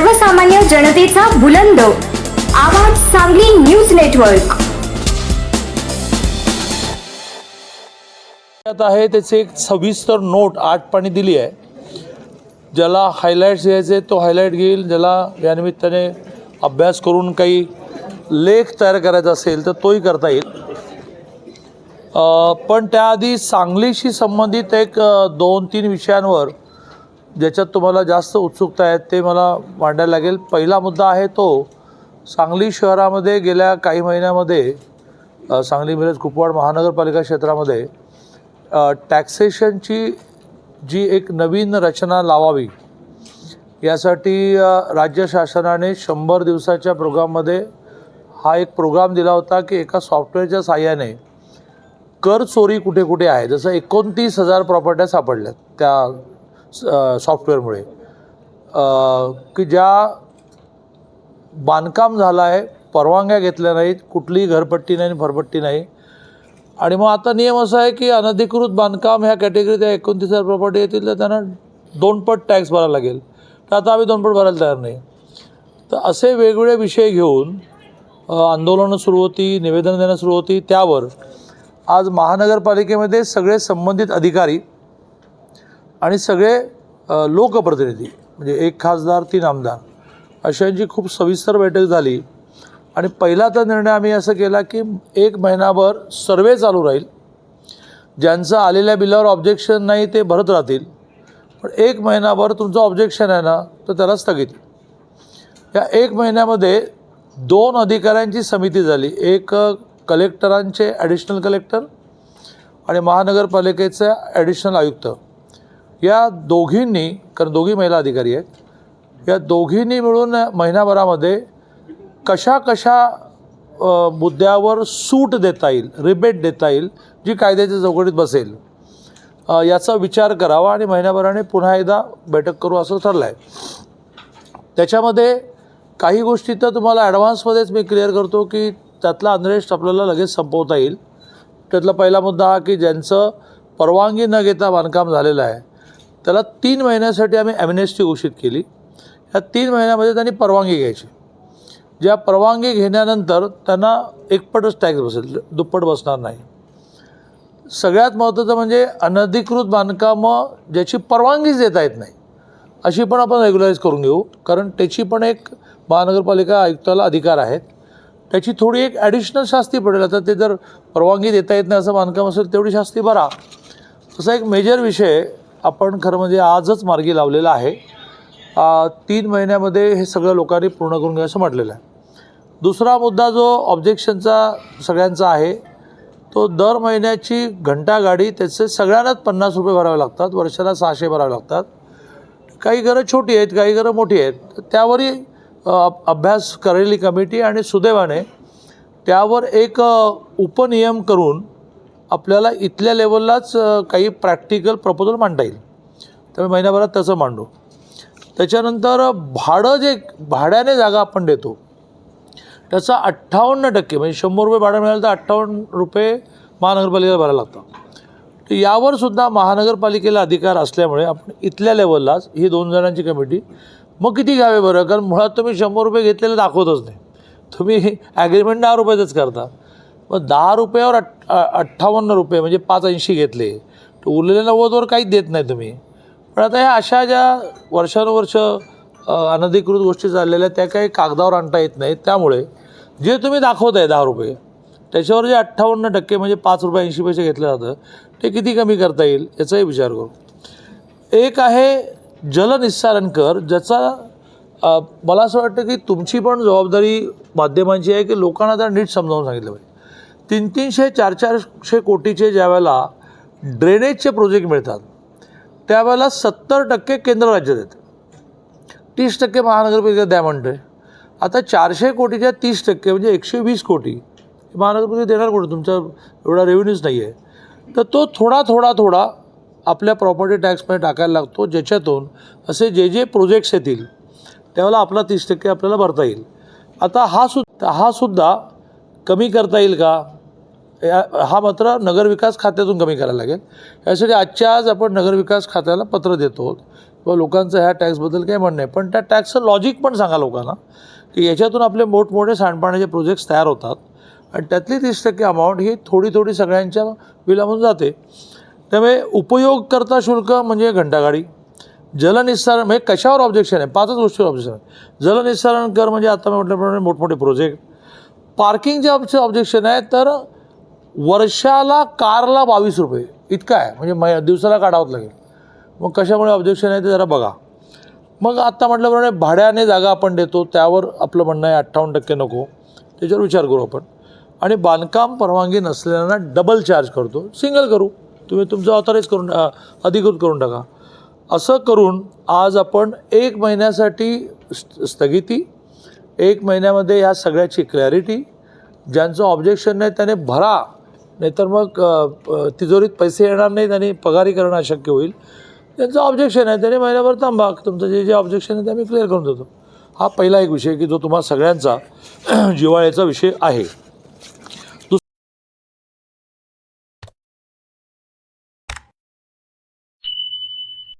सर्वसामान्य जनतेचा बुलंद. आवाज सांगली न्यूज नेटवर्क. त्यात आहे त्याचे एक सविस्तर नोट आठ पाणी दिली आहे. ज्याला हायलाईट्स घ्यायचे तो हायलाईट घेईल. ज्याला या निमित्ताने अभ्यास करून काही लेख तयार करायचा असेल तर तोही करता येईल. पण त्याआधी सांगलीशी संबंधित एक दोन तीन विषयांवर ज्याच्यात तुम्हाला जास्त उत्सुकता आहे ते मला मांडायला लागेल. पहिला मुद्दा आहे तो सांगली शहरामध्ये गेल्या काही महिन्यामध्ये सांगली मिरज कुपवाड महानगरपालिका क्षेत्रामध्ये टॅक्सेशनची जी एक नवीन रचना लावावी यासाठी राज्य शासनाने शंभर दिवसाच्या प्रोग्राममध्ये हा एक प्रोग्राम दिला होता की एका सॉफ्टवेअरच्या साहाय्याने कर चोरी कुठे कुठे आहे. जसं एकोणतीस हजार प्रॉपर्ट्या सापडल्यात. त्या सॉफ्टवेअरमुळे की ज्या बांधकाम झालं आहे परवानग्या घेतल्या नाहीत कुठलीही घरपट्टी नाही आणि भरपट्टी नाही. आणि मग आता नियम असा आहे की अनधिकृत बांधकाम ह्या कॅटेगरीत या एकोणतीस हजार प्रॉपर्टी येतील तर त्यांना दोनपट टॅक्स भरावा लागेल. तर आता आम्ही दोनपट भरायला तयार नाही. तर असे वेगवेगळे विषय घेऊन आंदोलनं सुरू होती निवेदन देणं सुरू होती. त्यावर आज महानगरपालिकेमध्ये सगळे संबंधित अधिकारी आणि सगळे लोकप्रतिनिधी म्हणजे एक खासदार तीन आमदार अशांची खूप सविस्तर बैठक झाली. आणि पहिला तर निर्णय आम्ही असं केला की एक महिनाभर सर्वे चालू राहील. ज्यांचं आलेल्या बिलावर ऑब्जेक्शन नाही ते भरत राहतील. पण एक महिनाभर तुमचं ऑब्जेक्शन आहे ना तर त्याला स्थगिती. या एक महिन्यामध्ये दोन अधिकाऱ्यांची समिती झाली. एक कलेक्टरांचे ॲडिशनल कलेक्टर आणि महानगरपालिकेचे ॲडिशनल आयुक्त. या दोघींनी कारण दोघी महिला अधिकारी आहेत या दोघींनी मिळून महिनाभरामध्ये कशा कशा मुद्द्यावर सूट देता येईल रिबेट देता येईल जी कायद्याच्या चौकटीत बसेल याचा विचार करावा आणि महिन्याभराने पुन्हा एकदा बैठक करू असं ठरलं आहे त्याच्यामध्ये काही गोष्टी तर तुम्हाला ॲडव्हान्समध्येच मी क्लिअर करतो की त्यातला अनरेस्ट आपल्याला लगेच संपवता येईल. त्यातला पहिला मुद्दा हा की ज्यांचं परवानगी न घेता बांधकाम झालेलं आहे त्याला तीन महिन्यासाठी आम्ही ॲमनेस्टी घोषित केली. ह्या तीन महिन्यामध्ये त्यांनी परवानगी घ्यायची. ज्या परवानगी घेण्यानंतर त्यांना एकपटच टॅक्स बसेल दुप्पट बसणार नाही. सगळ्यात महत्त्वाचं म्हणजे अनधिकृत बांधकामं ज्याची परवानगीच देता येत नाही अशी पण आपण रेग्युलाइज करून घेऊ. कारण त्याची पण एक महानगरपालिका आयुक्ताला अधिकार आहेत. त्याची थोडी एक ॲडिशनल शास्ती पडेल. आता ते जर परवानगी देता येत नाही असं बांधकाम असेल तेवढी शास्ती भरा. असा एक मेजर विषय आपण खरं म्हणजे आजच मार्गी लावलेला आहे. तीन महिन्यामध्ये हे सगळं लोकांनी पूर्ण करून घ्या असं म्हटलेलं आहे. दुसरा मुद्दा जो ऑब्जेक्शनचा सगळ्यांचा आहे तो दर महिन्याची घंटा गाडी त्याचे सगळ्यांनाच पन्नास रुपये भरावे लागतात वर्षाला सहाशे भरावे लागतात. काही घरं छोटी आहेत काही घरं मोठी आहेत. त्यावरही अभ्यास करेली कमिटी आणि सुदैवाने त्यावर एक उपनियम करून आपल्याला इथल्या लेवललाच काही प्रॅक्टिकल प्रपोजल मांडता येईल. त्यामुळे महिन्याभरात तसं मांडू. त्याच्यानंतर भाडं जे भाड्याने जागा आपण देतो त्याचा अठ्ठावन्न टक्के म्हणजे शंभर रुपये भाडं मिळालं तर अठ्ठावन्न रुपये महानगरपालिकेला भरायला लागतात तर यावर सुद्धा महानगरपालिकेला अधिकार असल्यामुळे आपण इथल्या लेवललाच ही दोन जणांची कमिटी मग किती घ्यावे बरं? कारण मुळात तुम्ही शंभर रुपये घेतलेले दाखवतच नाही. तुम्ही ॲग्रीमेंट दहा रुपयाचंच करता. मग दहा रुपयावर अठ अठ्ठावन्न रुपये म्हणजे पाच ऐंशी घेतले. तर उरलेल्या नव्वदवर काहीच देत नाही तुम्ही. पण आता ह्या अशा ज्या वर्षानुवर्ष अनधिकृत गोष्टी चाललेल्या त्या काही कागदावर आणता येत नाहीत. त्यामुळे जे तुम्ही दाखवत आहे दहा रुपये त्याच्यावर जे अठ्ठावन्न टक्के म्हणजे पाच रुपये ऐंशी पैसे घेतलं जातं ते किती कमी करता येईल याचाही विचार करू. एक आहे जलनिस्सारण कर ज्याचा मला असं वाटतं की तुमची पण जबाबदारी माध्यमांची आहे की लोकांना त्या नीट समजावून सांगितलं पाहिजे. तीन तीनशे चार चारशे कोटीचे ज्यावेळेला ड्रेनेजचे प्रोजेक्ट मिळतात त्यावेळेला सत्तर टक्के केंद्र राज्य देते तीस टक्के महानगरपालिका द्या म्हणते आता चारशे कोटीच्या तीस टक्के म्हणजे एकशे वीस कोटी. महानगरपालिका देणार कोणी तुमचा एवढा रेव्हेन्यूच नाही आहे तर तो थोडा थोडा थोडा आपल्या प्रॉपर्टी टॅक्समध्ये टाकायला लागतो ज्याच्यातून असे जे जे प्रोजेक्ट्स येतील त्यावेळेला आपला तीस टक्के आपल्याला भरता येईल. आता हा सुद्धा हा सुद्धा कमी करता येईल का? या हा मात्र नगरविकास खात्यातून कमी करायला लागेल. यासाठी आजच्या आज आपण नगरविकास खात्याला पत्र देतो. किंवा लोकांचं ह्या टॅक्सबद्दल काही म्हणणं आहे पण त्या टॅक्सचं लॉजिक पण सांगा लोकांना की याच्यातून आपले मोठमोठे सांडपाण्याचे प्रोजेक्ट्स तयार होतात. आणि त्यातली तीस टक्के अमाऊंट ही थोडी थोडी सगळ्यांच्या बिलामधून जाते. त्यामुळे उपयोगकर्ता शुल्क म्हणजे घंटागाडी. जलनिस्सारण म्हणजे कशावर ऑब्जेक्शन आहे? पाचच गोष्टीवर ऑब्जेक्शन आहे. जलनिस्सारण कर म्हणजे आता मी म्हटल्याप्रमाणे मोठमोठे प्रोजेक्ट पार्किंगचे ऑब्जेक्शन आहे तर वर्षाला कारला बावीस रुपये. इतका आहे. म्हणजे मै दिवसाला काढावंच लागेल. मग कशामुळे ऑब्जेक्शन आहे ते जरा बघा. मग आत्ता म्हटल्याप्रमाणे भाड्याने जागा आपण देतो. त्यावर आपलं म्हणणं आहे अठ्ठावन्न टक्के नको. त्याच्यावर विचार करू आपण. आणि बांधकाम परवानगी नसलेल्यांना डबल चार्ज करतो. सिंगल करू. तुम्ही तुमचं ऑथराईज करून अधिकृत करून टाका. असं करून आज आपण एक महिन्यासाठी स्थगिती एक महिन्यामध्ये ह्या सगळ्याची क्लॅरिटी ज्यांचं ऑब्जेक्शन नाही त्याने भरा. नाहीतर मग तिजोरीत पैसे येणार नाहीत आणि पगारी करणं अशक्य होईल. त्यांचं ऑब्जेक्शन आहे त्याने महिन्याभर थांबा तुमचं जे जे ऑब्जेक्शन आहे ते आम्ही क्लिअर करून देतो. हा पहिला एक विषय की जो तुम्हा सगळ्यांचा जिव्हाळ्याचा विषय आहे.